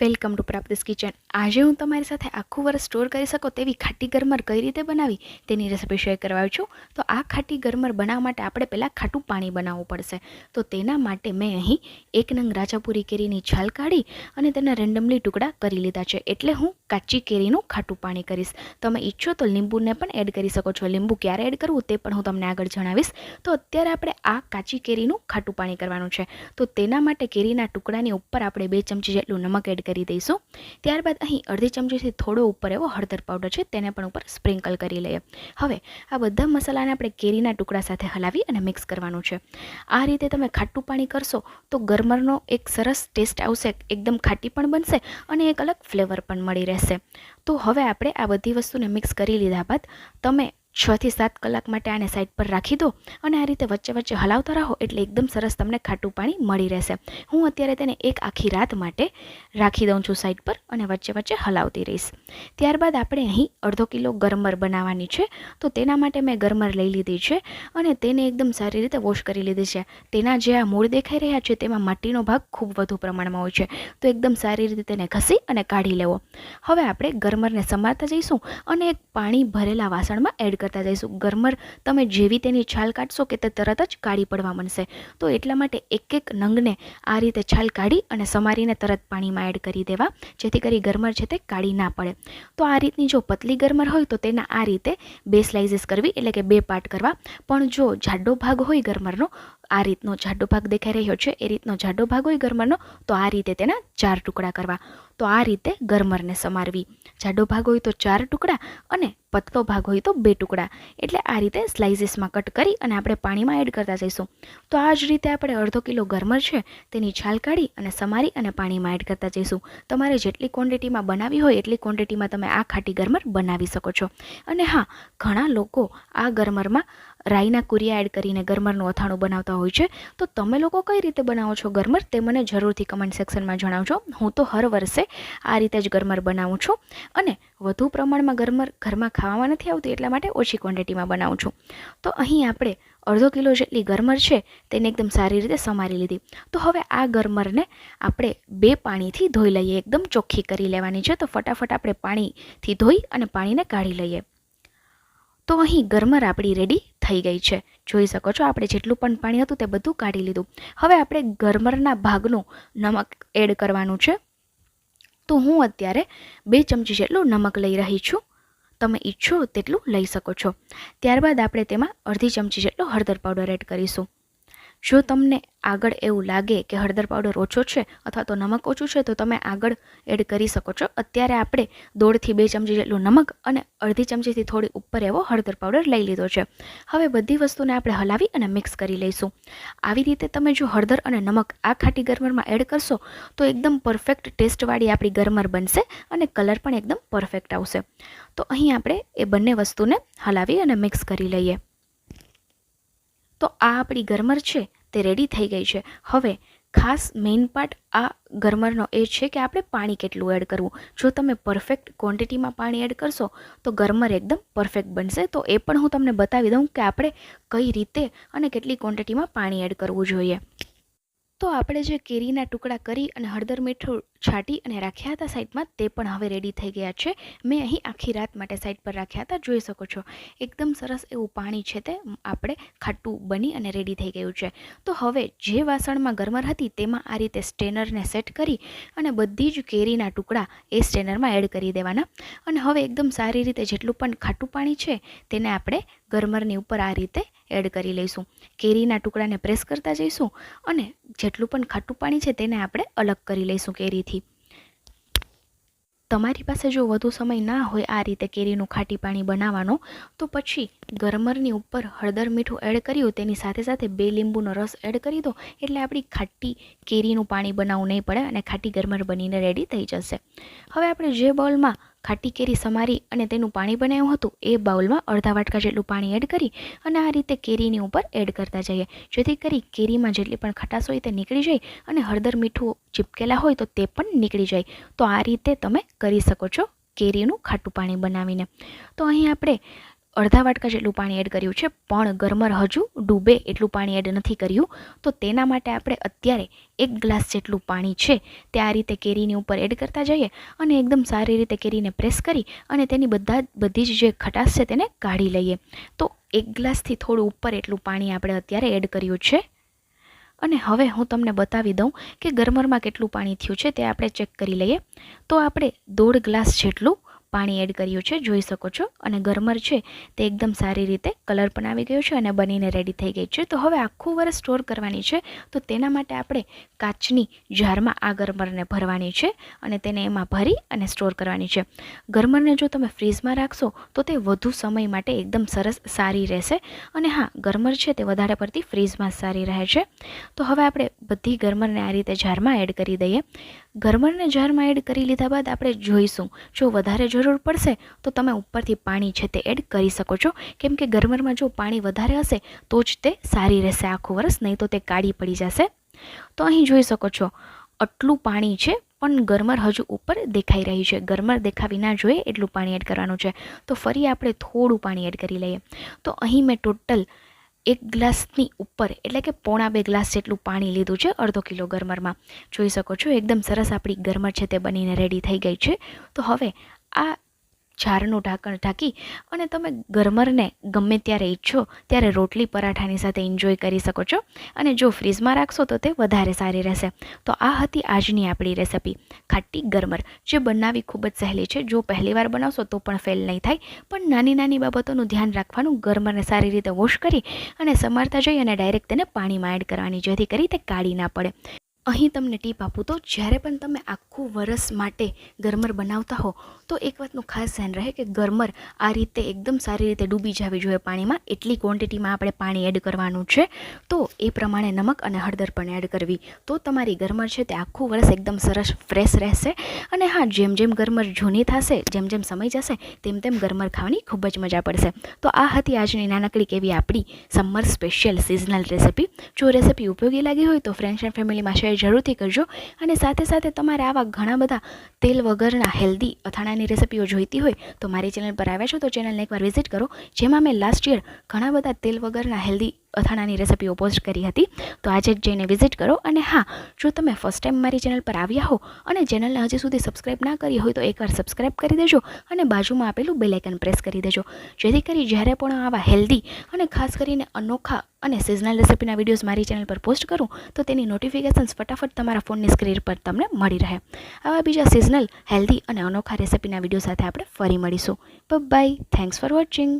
Welcome to પ્રાપ્તિસ kitchen. આજે હું તમારી સાથે આખું વર્ષ સ્ટોર કરી શકો તેવી ખાટી ગરમર કઈ રીતે બનાવી તેની રેસિપી શેર કરવા છું. તો આ ખાટી ગરમર બનાવવા માટે આપણે પહેલાં ખાટું પાણી બનાવવું પડશે. તો તેના માટે મેં અહીં એક નંગ રાજાપુરી કેરીની છાલ કાઢી અને તેના રેન્ડમલી ટુકડા કરી લીધા છે. એટલે હું કાચી કેરીનું ખાટું પાણી કરીશ. તમે ઈચ્છો તો લીંબુને પણ એડ કરી શકો છો. લીંબુ ક્યારે એડ કરવું તે પણ હું તમને આગળ જણાવીશ. તો અત્યારે આપણે આ કાચી કેરીનું ખાટું પાણી કરવાનું છે. તો તેના માટે કેરીના ટુકડાની ઉપર આપણે બે ચમચી જેટલું નમક એડ કરી દઈશું. ત્યારબાદ અહીં અડધી ચમચીથી થોડો ઉપર એવો હળદર પાવડર છે, તેને પણ ઉપર સ્પ્રિંકલ કરી લઈએ. હવે આ બધા મસાલાને આપણે કેરીના ટુકડા સાથે હલાવી અને મિક્સ કરવાનું છે. આ રીતે તમે ખાટું પાણી કરશો તો ગરમરનો એક સરસ ટેસ્ટ આવશે, એકદમ ખાટી પણ બનશે અને એક અલગ ફ્લેવર પણ મળી રહેશે. તો હવે આપણે આ બધી વસ્તુને મિક્સ કરી લીધા બાદ તમે છથી સાત કલાક માટે આને સાઈડ પર રાખી દો અને આ રીતે વચ્ચે વચ્ચે હલાવતા રહો એટલે એકદમ સરસ તમને ખાટું પાણી મળી રહેશે. હું અત્યારે તેને એક આખી રાત માટે રાખી દઉં છું સાઈડ પર અને વચ્ચે વચ્ચે હલાવતી રહીશ. ત્યારબાદ આપણે અહીં અડધો કિલો ગરમર બનાવવાની છે, તો તેના માટે મેં ગરમર લઈ લીધી છે અને તેને એકદમ સારી રીતે વોશ કરી લીધી છે. તેના જે આ મૂળ દેખાઈ રહ્યા છે તેમાં માટીનો ભાગ ખૂબ વધુ પ્રમાણમાં હોય છે, તો એકદમ સારી રીતે તેને ઘસી અને કાઢી લેવો. હવે આપણે ગરમરને સમારતા જઈશું અને એક પાણી ભરેલા વાસણમાં એડ કરતા જઈશું. ગરમર તમે જેવી તેની છાલ કાઢશો કે તે તરત જ કાઢી પડવા માંડશે. તો એટલા માટે એક એક નંગને આ રીતે છાલ કાઢી અને સમારીને તરત પાણીમાં એડ કરી દેવા, જેથી કરી ગરમર છે તે કાઢી ના પડે. તો આ રીતની જો પતલી ગરમર હોય તો તેના આ રીતે બે સ્લાઇસીસ કરવી, એટલે કે બે પાર્ટ કરવા. પણ જો જાડો ભાગ હોય ગરમરનો આ રીતનો જાડો ભાગ દેખાઈ રહ્યો છે, એ રીતનો જાડો ભાગ હોય ગરમરનો, તો આ રીતે તેના ચાર ટુકડા કરવા. તો આ રીતે ગરમરને સમારવી. જાડો ભાગ હોય તો ચાર ટુકડા અને પતલો ભાગ હોય તો બે ટુકડા. એટલે આ રીતે સ્લાઇસીસમાં કટ કરી અને આપણે પાણીમાં એડ કરતા જઈશું. તો આ જ રીતે આપણે અડધો કિલો ગરમર છે, તેની છાલ કાઢી અને સમારી અને પાણીમાં એડ કરતા જઈશું. તમારે જેટલી ક્વોન્ટિટીમાં બનાવી હોય, એટલી ક્વોન્ટિટીમાં તમે આ ખાટી ગરમર બનાવી શકો છો. અને હા, ઘણા લોકો આ ગરમરમાં રાઈના કુરિયા એડ કરીને ગરમરનું અથાણું બનાવતા હોય છે. તો તમે લોકો કઈ રીતે બનાવો છો ગરમર તે મને જરૂરથી કમેન્ટ સેક્શનમાં જણાવજો. હું તો હર વર્ષે આ રીતે જ ગરમર બનાવું છું. અને વધુ પ્રમાણમાં ગરમર ઘરમાં ખાવામાં નથી આવતી એટલા માટે ઓછી ક્વોન્ટિટીમાં બનાવું છું. તો અહીં આપણે અડધો કિલો જેટલી ગરમર છે તેને એકદમ સારી રીતે સમારી લીધી. તો હવે આ ગરમરને આપણે બે પાણીથી ધોઈ લઈએ. એકદમ ચોખ્ખી કરી લેવાની છે. તો ફટાફટ આપણે પાણીથી ધોઈ અને પાણીને કાઢી લઈએ. તો અહીં ગરમર આપણી રેડી થઈ ગઈ છે. જોઈ શકો છો, આપણે જેટલું પણ પાણી હતું તે બધું કાઢી લીધું. હવે આપણે ગરમરના ભાગનું નમક એડ કરવાનું છે. તો હું અત્યારે બે ચમચી જેટલું નમક લઈ રહી છું. તમે ઈચ્છો તેટલું લઈ શકો છો. ત્યારબાદ આપણે તેમાં અડધી ચમચી જેટલો હળદર પાવડર એડ કરીશું. જો તમને આગળ એવું લાગે કે હળદર પાવડર ઓછો છે અથવા તો નમક ઓછું છે, તો તમે આગળ એડ કરી શકો છો. અત્યારે આપણે દોઢથી બે ચમચી જેટલું નમક અને અડધી ચમચીથી થોડી ઉપર એવો હળદર પાવડર લઈ લીધો છે. હવે બધી વસ્તુને આપણે હલાવી અને મિક્સ કરી લઈશું. આવી રીતે તમે જો હળદર અને નમક આ ખાટી ગરમરમાં એડ કરશો, તો એકદમ પરફેક્ટ ટેસ્ટવાળી આપણી ગરમર બનશે અને કલર પણ એકદમ પરફેક્ટ આવશે. તો અહીં આપણે એ બંને વસ્તુને હલાવી અને મિક્સ કરી લઈએ. તો આ આપણી ગરમર છે, તે રેડી થઈ ગઈ છે. હવે, ખાસ મેઇન પાર્ટ આ ગરમરનો એ છે કે આપણે પાણી કેટલું એડ કરવું. જો તમે પરફેક્ટ ક્વોન્ટિટીમાં પાણી એડ કરશો, તો ગરમર એકદમ પરફેક્ટ બનશે. તો એ પણ હું તમને બતાવી દઉં કે આપણે કઈ રીતે અને કેટલી ક્વોન્ટિટીમાં પાણી એડ કરવું જોઈએ. તો આપણે જે કેરીના ટુકડા કરી અને હળદર મીઠું છાંટી અને રાખ્યા હતા સાઈડમાં, તે પણ હવે રેડી થઈ ગયા છે. મેં અહીં આખી રાત માટે સાઈડ પર રાખ્યા હતા, જોઈ શકો છો. એકદમ સરસ એવું પાણી છે તે આપણે ખાટું બની અને રેડી થઈ ગયું છે. તો હવે જે વાસણમાં ગરમર હતી, તેમાં આ રીતે સ્ટેનરને સેટ કરી અને બધી જ કેરીના ટુકડા એ સ્ટેનરમાં એડ કરી દેવાના. અને હવે એકદમ સારી રીતે જેટલું પણ ખાટું પાણી છે, તેને આપણે ગરમરની ઉપર આ રીતે એડ કરી લઈશું. કેરીના ટુકડાને પ્રેસ કરતા જઈશું અને જેટલું પણ ખાટું પાણી છે તેને આપણે અલગ કરી લઈશું કેરીથી. તમારી પાસે જો વધુ સમય ના હોય આ રીતે કેરીનું ખાટી પાણી બનાવવાનો, તો પછી ગરમરની ઉપર હળદર મીઠું એડ કર્યું, તેની સાથે સાથે બે લીંબુનો રસ એડ કરી દો, એટલે આપણી ખાટી કેરીનું પાણી બનાવવું નહીં પડે અને ખાટી ગરમર બનીને રેડી થઈ જશે. હવે આપણે જે બાઉલમાં ખાટી કેરી સમારી અને તેનું પાણી બનાવ્યું હતું, એ બાઉલમાં અડધા વાટકા જેટલું પાણી એડ કરી અને આ રીતે કેરીની ઉપર એડ કરતા જઈએ. જેથી કરી કેરીમાં જેટલી પણ ખટાશ હોય તે નીકળી જાય અને હળદર મીઠું ચીપકેલા હોય તો તે પણ નીકળી જાય. તો આ રીતે તમે કરી શકો છો કેરીનું ખાટું પાણી બનાવીને. તો અહીં આપણે અડધા વાટકા જેટલું પાણી એડ કર્યું છે, પણ ગરમર હજુ ડૂબે એટલું પાણી એડ નથી કર્યું. તો તેના માટે આપણે અત્યારે એક ગ્લાસ જેટલું પાણી છે તે આ રીતે કેરીની ઉપર એડ કરતા જઈએ અને એકદમ સારી રીતે કેરીને પ્રેસ કરી અને તેની બધા બધી જ જે ખટાશ છે તેને કાઢી લઈએ. તો એક ગ્લાસથી થોડું ઉપર એટલું પાણી આપણે અત્યારે એડ કર્યું છે. અને હવે હું તમને બતાવી દઉં કે ગરમરમાં કેટલું પાણી થયું છે તે આપણે ચેક કરી લઈએ. તો આપણે દોઢ ગ્લાસ જેટલું પાણી એડ કર્યું છે, જોઈ શકો છો. અને ગરમર છે તે એકદમ સારી રીતે કલર પણ આવી ગયો છે અને બનીને રેડી થઈ ગઈ છે. તો હવે આખું વર્ષ સ્ટોર કરવાની છે. તો તેના માટે આપણે કાચની જારમાં આ ગરમરને ભરવાની છે અને તેને એમાં ભરી અને સ્ટોર કરવાની છે. ગરમરને જો તમે ફ્રીઝમાં રાખશો, તો તે વધુ સમય માટે એકદમ સરસ સારી રહેશે. અને હા, ગરમર છે તે વધારે પડતી ફ્રીઝમાં સારી રહે છે. તો હવે આપણે બધી ગરમરને આ રીતે જારમાં એડ કરી દઈએ. ગરમરને જારમાં એડ કરી લીધા બાદ આપણે જોઈશું. જો વધારે જરૂર પડશે, તો તમે ઉપરથી પાણી છે તે એડ કરી શકો છો. કેમ કે ગરમરમાં જો પાણી વધારે હશે, તો જ તે સારી રહેશે આખું વરસ નહીં તો તે કાળી પડી જશે. તો અહીં જોઈ શકો છો, આટલું પાણી છે, પણ ગરમર હજુ ઉપર દેખાઈ રહી છે. ગરમર દેખાવી ના જોઈએ એટલું પાણી એડ કરવાનું છે. તો ફરી આપણે થોડું પાણી એડ કરી લઈએ. તો અહીં મેં ટોટલ એક ગ્લાસની ઉપર, એટલે કે પોણા બે ગ્લાસ જેટલું પાણી લીધું છે, અડધો કિલો ગરમરમાં. જોઈ શકો છો, એકદમ સરસ આપણી ગરમર છે તે બનીને રેડી થઈ ગઈ છે. તો હવે આ જારનું ઢાંકણ ઢાંકી અને તમે ગરમરને ગમે ત્યારે ઈચ્છો ત્યારે રોટલી પરાઠાની સાથે એન્જોય કરી શકો છો. અને જો ફ્રીઝમાં રાખશો તો તે વધારે સારી રહેશે. તો આ હતી આજની આપણી રેસિપી ખાટી ગરમર, જે બનાવવી ખૂબ જ સહેલી છે. જો પહેલીવાર બનાવશો તો પણ ફેલ નહીં થાય. પણ નાની નાની બાબતોનું ધ્યાન રાખવાનું ગરમરને સારી રીતે વોશ કરી અને સમારતા જઈ અને ડાયરેક્ટ તેને પાણીમાં એડ કરવાની જેથી કરી તે કાઢી ના પડે. અહીં તમને ટીપ આપું તો, જ્યારે પણ તમે આખું વરસ માટે ગરમર બનાવતા હો, તો એક વાતનું ખાસ ધ્યાન રહે કે ગરમર આ રીતે એકદમ સારી રીતે ડૂબી જવી જોઈએ પાણીમાં. એટલી ક્વોન્ટિટીમાં આપણે પાણી એડ કરવાનું છે. તો એ પ્રમાણે નમક અને હળદર પણ એડ કરવી. તો તમારી ગરમર છે તે આખું વરસ એકદમ સરસ ફ્રેશ રહેશે. અને હા, જેમ જેમ ગરમર જૂની થશે, જેમ જેમ સમય જશે, તેમ તેમ ગરમર ખાવાની ખૂબ જ મજા પડશે. તો આ હતી આજની નાનકડી કેવી આપણી સમર સ્પેશિયલ સિઝનલ રેસિપી જો રેસિપી ઉપયોગી લાગી હોય તો ફ્રેન્ડ્સ એન્ડ ફેમિલીમાં શેર જરૂરથી કરજો. અને સાથે સાથે તમારે આવા ઘણા બધા તેલ વગરના હેલ્ધી અથાણાની રેસિપીઓ જોઈતી હોય તો મારી ચેનલ પર આવ્યા છો તો ચેનલને એકવાર વિઝિટ કરો. જેમાં મેં લાસ્ટ યર ઘણા બધા તેલ વગરના હેલ્ધી અથાણાની રેસિપીઓ પોસ્ટ કરી હતી. તો આજે જ જઈને વિઝિટ કરો અને હા, જો તમે ફર્સ્ટ ટાઈમ મારી ચેનલ પર આવ્યા હો અને ચેનલને હજી સુધી સબસ્ક્રાઈબ ના કરી હોય તો એકવાર સબસ્ક્રાઈબ કરી દેજો અને બાજુમાં આપેલું બેલાઇકન પ્રેસ કરી દેજો. જેથી કરી જ્યારે પણ આવા હેલ્ધી અને ખાસ કરીને અનોખા અને સિઝનલ રેસિપીના વિડીયોઝ મારી ચેનલ પર પોસ્ટ કરું, તો તેની નોટિફિકેશન્સ ફટાફટ તમારા ફોનની સ્ક્રીન પર તમને મળી રહે. આવા બીજા સિઝનલ હેલ્ધી અને અનોખા રેસિપીના વીડિયો સાથે આપણે ફરી મળીશું. By thanks for watching